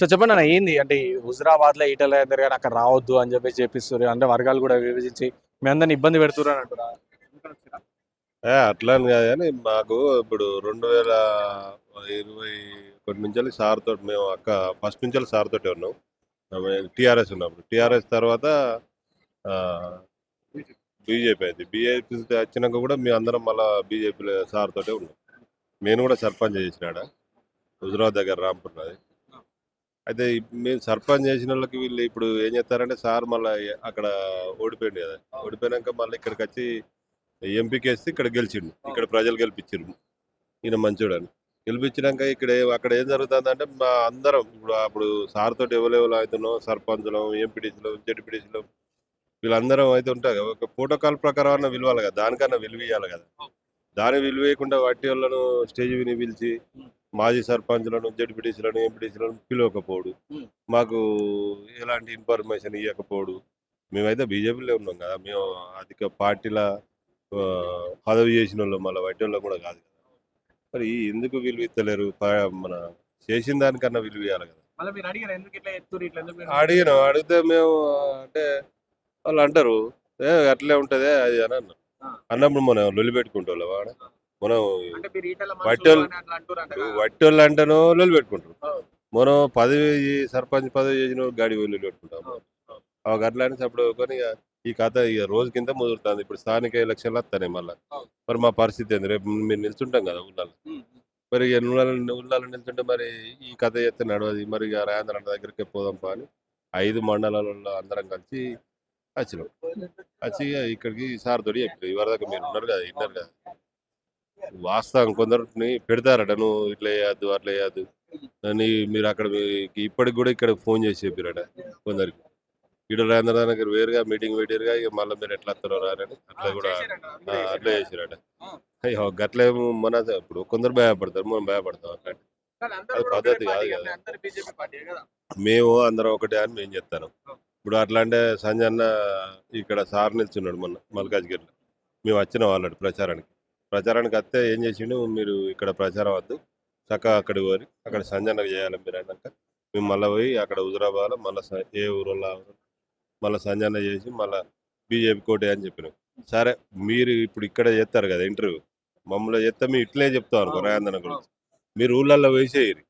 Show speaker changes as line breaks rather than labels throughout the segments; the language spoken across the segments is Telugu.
సో చెప్పండి అన్న ఏంది? అంటే హుజరాబాద్లో ఈటల రాజేందర్ కానీ అక్కడ రావద్దు అని చెప్పి చెప్పిస్తారు అంటే వర్గాలు కూడా విభజించి మీ అందరిని ఇబ్బంది పెడుతున్నారు అని అంటారా
అట్లా అని కాదు కానీ మాకు ఇప్పుడు రెండు వేల ఇరవై ఒకటి నుంచి సార్ తోటి మేము అక్క ఫస్ట్ నుంచి సార్ తోటి ఉన్నాం. టీఆర్ఎస్ ఉన్నప్పుడు. టీఆర్ఎస్ తర్వాత బీజేపీ అయింది. బీజేపీ వచ్చినాక కూడా మేము అందరం మళ్ళీ బీజేపీ సార్ తోటే ఉన్నాం. నేను కూడా సర్పంచ్ చేసినాడ హుజరాబాద్ దగ్గర రాంపూర్ నాది. అయితే మేము సర్పంచ్ చేసిన వాళ్ళకి వీళ్ళు ఇప్పుడు ఏం చేస్తారంటే సార్ మళ్ళీ అక్కడ ఓడిపోయింది కదా. ఓడిపోయినాక మళ్ళీ ఇక్కడికి వచ్చి ఎంపీకి వేస్తే ఇక్కడ గెలిచిండు. ఇక్కడ ప్రజలు గెలిపించారు ఈయన మంచోడు అని గెలిపించినాక ఇక్కడ అక్కడ ఏం జరుగుతుందంటే మా అందరం ఇప్పుడు అప్పుడు సార్ తోటి ఎవరెవరు అవుతున్నాం సర్పంచులం ఎంపీటీసీలు జడ్పీటీసీలు వీళ్ళందరం అయితే ఉంటారు కదా. ఒక ప్రోటోకాల్ ప్రకారం అన్న విలువాలి కదా. దానికన్నా విలువ ఇవ్వాలి కదా. దాని విలువ వేయకుండా వాటి వాళ్ళను స్టేజ్ విని పిలిచి మాజీ సర్పంచులను జడ్పీటీసీలను ఎంపీటీసీలను పిలవకపోడు. మాకు ఎలాంటి ఇన్ఫర్మేషన్ ఇవ్వకపోడు మేమైతే బీజేపీలో ఉన్నాం కదా. మేము అధిక పార్టీల పదవి చేసిన వాళ్ళు మళ్ళీ వాళ్ళం కూడా కాదు కదా. మరి ఎందుకు విలువ ఇస్తలేరు? మన చేసిన దానికన్నా విలువ ఇవ్వాలి కదా. అడిగినాం. అడిగితే మేము అంటే వాళ్ళు అంటారు ఏ అట్లే ఉంటదే అది అని. అన్నప్పుడు మనం లొలి పెట్టుకుంటాం వాడ మనం
అంటే మీరు ఈటల
బట్టలు-
మనుషులు అని అట్లా అంటురంట కదా.
వట్టి వాళ్ళు అంటేనో లొలి పెట్టుకుంటారు. మనం పదవి సర్పంచ్ పదవి చేసిన గాడి లొలి పెట్టుకుంటాం.
అవును, అవును.
అవి అట్లా అప్పుడు కొని ఇక ఈ కథ ఇక రోజు కింద ముదురుతుంది. ఇప్పుడు స్థానిక ఎలక్షన్లు వస్తాయి మళ్ళీ. మరి మా పరిస్థితి ఏంది? రేపు మేము నిల్చుంటాం కదా ఊళ్ళలో మరి ఇక ఊళ్ళలో ఊళ్ళలో నిల్చుంటే మరి ఈ కథ చేస్తే నడవది. మరి ఇక రాయంద్ర దగ్గరికి పోదాం పా అని ఐదు మండలాలలో అందరం కలిసి వచ్చినాం. వచ్చి ఇక ఇక్కడికి సార్ తోటి చెప్పారు. ఇవరిదాకా మీరు ఉన్నారు కదా విన్నారు కదా. వాస్తవం కొందరిని పెడతారట నువ్వు ఇట్లా వేయద్దు అట్లా వేయద్దు అని మీరు అక్కడ ఇప్పటికి కూడా ఇక్కడ ఫోన్ చేసి చెప్పారట కొందరికి. ఈడ రాయంద్ర దగ్గర వేరుగా మీటింగ్ పెట్టారుగా ఇక మళ్ళీ మీరు ఎట్లా వస్తారో రారని అట్లా కూడా అట్లా. చేసిరట. అయ్యో గట్లేమో మన ఇప్పుడు కొందరు భయపడతారు మనం భయపడతాం అట్లా
కానీ అందరూ
అది పద్ధతి కాదు కదా. మేము అందరం ఒకటే అని మేము చెప్తాను. ఇప్పుడు అట్లా అంటే సంజయ్ అన్న ఇక్కడ సార్ నిల్చున్నాడు మొన్న మల్కాజ్గిరిలో. మేము వచ్చిన వాళ్ళడు ప్రచారానికి. ప్రచారానికి వస్తే ఏం చేసిండు? మీరు ఇక్కడ ప్రచారం వద్దు. చక్కగా అక్కడికి పోయి అక్కడ సంజయ్ చేయాలి మీరు అన్నాక. మేము మళ్ళీ పోయి అక్కడ హుజరాబాద్ మళ్ళీ ఏ ఊరోళ్ళ మళ్ళీ సంజయ్ చేసి మళ్ళీ బీజేపీ కోటే అని చెప్పినాం. సరే మీరు ఇప్పుడు ఇక్కడ చేస్తారు కదా ఇంటర్వ్యూ. మమ్మల్ని చెప్తే మేము ఇట్లే చెప్తాం అనుకో రాయందన గురించి. మీరు ఊళ్ళల్లో వేసేయరు.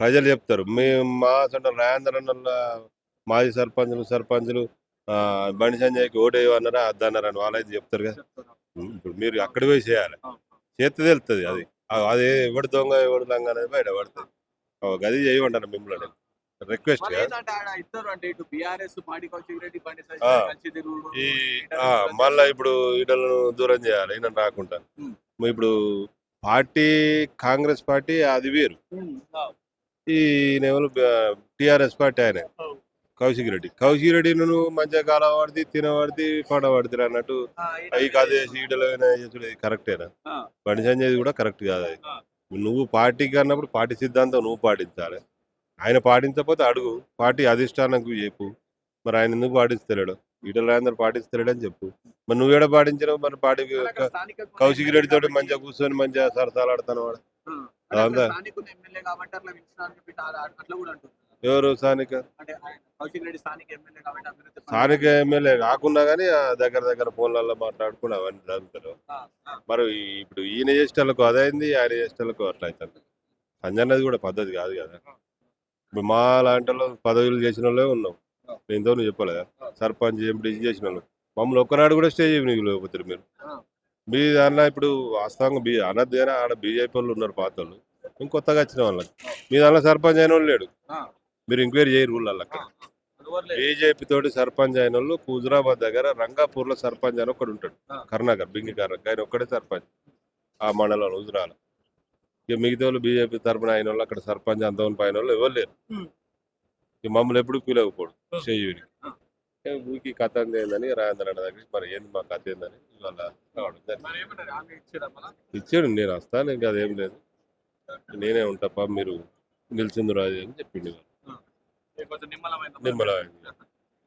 ప్రజలు చెప్తారు. మేము మా సొంత రాయందన మాజీ సర్పంచులు సర్పంచులు బండి సంజయ్కి ఓటు అన్నారా అద్దన్నారా అని వాళ్ళైతే చెప్తారు కదా. ఇప్పుడు మీరు అక్కడ పోయి చేయాలి. చేస్తే తెలుస్తుంది అది. అది ఎవడు దొంగ ఎవడు లంగ అనేది బయట పడుతుంది. గది చేయమంటాను మిమ్మల్ని రిక్వెస్ట్ ఈ మళ్ళా. ఇప్పుడు ఈటలను దూరం చేయాలి. ఈయన రాకుండా. ఇప్పుడు పార్టీ కాంగ్రెస్ పార్టీ అది వేరు. ఈ ఎవరు టిఆర్ఎస్ పార్టీ ఆయన. కౌశిక్ రెడ్డి. కౌశిక్ రెడ్డి నువ్వు మంచిగా కాలవాడిది తినవాడిది పడవాడిది అన్నట్టు అవి కాదు సీడలో కరెక్టేనా. బండి సంజయ్ కూడా కరెక్ట్ కాదు అది. నువ్వు పార్టీకి అన్నప్పుడు పార్టీ సిద్ధాంతం నువ్వు పాటించాలి. ఆయన పాటించకపోతే అడుగు. పార్టీ అధిష్టానంకు చెప్పు. మరి ఆయన ఎందుకు పాటిస్తలేడు? ఈటల రాజేందర్ పాటిస్తలేడు అని చెప్పు. మరి నువ్వేడ పాటించినావు? మరి
ఉన్న
కౌశిక్ రెడ్డి తోటి మంచిగా కూర్చొని మంచిగా సరసాలు ఆడతాను వాడు ఎవరు స్థానిక?
కౌశిక్ రెడ్డి స్థానిక ఎమ్మెల్యే కాబట్టి అభివృద్ధి పనులు-
స్థానిక ఎమ్మెల్యే కాకున్నా కానీ ఆ దగ్గర దగ్గర ఫోన్లలో మాట్లాడుకుని అవన్నీ జరుగుతారు మరి ఇప్పుడు ఈయన చేసేటలకు అదైంది ఆయన చేసేటలకు అట్లా అవుతుంది సంజన్నది కూడా పద్ధతి కాదు కదా. ఇప్పుడు మా లాంటి వాళ్ళు పదవులు చేసిన వాళ్ళే ఉన్నాం. దీంతో నువ్వు చెప్పలేదా? సర్పంచ్ ఎంపీ చేసిన వాళ్ళు. మమ్మల్ని ఒక్కనాడు కూడా స్టేజ్ లేకపోతారు మీరు. మీ దాంట్లో ఇప్పుడు వాస్తవంగా బీ అనద్దు కానీ ఆడ బీజేపీ వాళ్ళు ఉన్నారు పాత వాళ్ళు మేము కొత్తగా వచ్చిన వాళ్ళకి మీ దాంట్లో సర్పంచ్ అయిన వాళ్ళు లేడు. మీరు ఎంక్వైరీ చేయరు
ఎవరు లేరు.
బీజేపీ తోటి సర్పంచ్ అయిన వాళ్ళు హుజరాబాద్ దగ్గర రంగాపూర్లో సర్పంచ్ అని ఒకడు ఉంటాడు. కర్ణాకర్ బింగి కర్ణాకర్ ఆయన ఒక్కడే సర్పంచ్ ఆ మండలంలో హుజరాల ఇక మిగతా వాళ్ళు బీజేపీ తరపున అయిన వాళ్ళు అక్కడ సర్పంచ్ అంతవని పైన వాళ్ళు ఎవరు లేరు. ఇక మమ్మల్ని ఎప్పుడు పిలవకపోడు
ఉమ్.
చెయ్యూరికి. ఊరికి కథ ఏందని రాజేంద్ర అన్న దగ్గర మరి ఏంది మా కథ ఏందని ఇవాళ? ఇచ్చాడు నేను వస్తాను ఇంకా అదేం లేదు నేనే ఉంటాపా మీరు నిలిచింది రాజు అని చెప్పిండు
కొంచెం నిమ్మలమైన
నిమ్మలమైంది